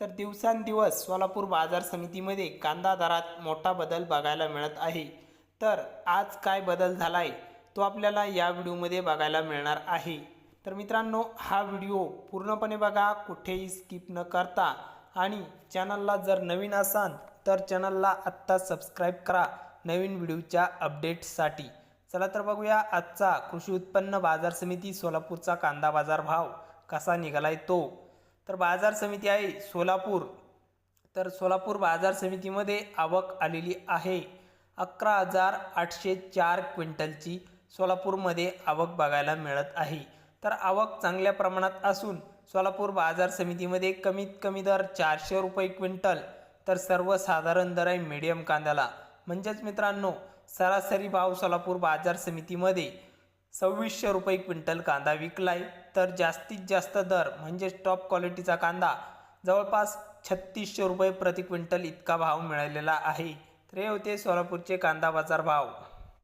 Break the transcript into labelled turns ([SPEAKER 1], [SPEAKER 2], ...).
[SPEAKER 1] तर दिवसांदिवस सोलापूर बाजार समितीमध्ये कांदा दरात मोठा बदल बघायला मिळत आहे. तर आज काय बदल झाला आहे तो आपल्याला या व्हिडिओमध्ये बघायला मिळणार आहे. तर मित्रांनो हा व्हिडिओ पूर्णपणे बघा कुठेही स्किप न करता. आणि चॅनलला जर नवीन असाल तर चॅनलला आत्ता सबस्क्राईब करा नवीन व्हिडिओच्या अपडेट्ससाठी. चला तर बघूया आजचा कृषी उत्पन्न बाजार समिती सोलापूरचा कांदा बाजार भाव कसा निघालाय तो. तर बाजार समिती आहे सोलापूर. तर सोलापूर बाजार समितीमध्ये आवक आलेली आहे. अकरा हजार आठशे चार क्विंटलची सोलापूरमध्ये आवक बघायला मिळत आहे. तर आवक चांगल्या प्रमाणात असून सोलापूर बाजार समितीमध्ये कमीत कमी दर चारशे रुपये क्विंटल तर सर्वसाधारण दर आहे मीडियम कांद्याला. म्हणजेच मित्रांनो सरासरी भाव सोलापूर बाजार समितीमध्ये सव्वीसशे रुपये क्विंटल कांदा विकलाय. तर जास्तीत जास्त दर म्हणजेच टॉप क्वालिटीचा कांदा जवळपास छत्तीसशे रुपये प्रति क्विंटल इतका भाव मिळालेला आहे. तर हे होते सोलापूरचे कांदा बाजार भाव.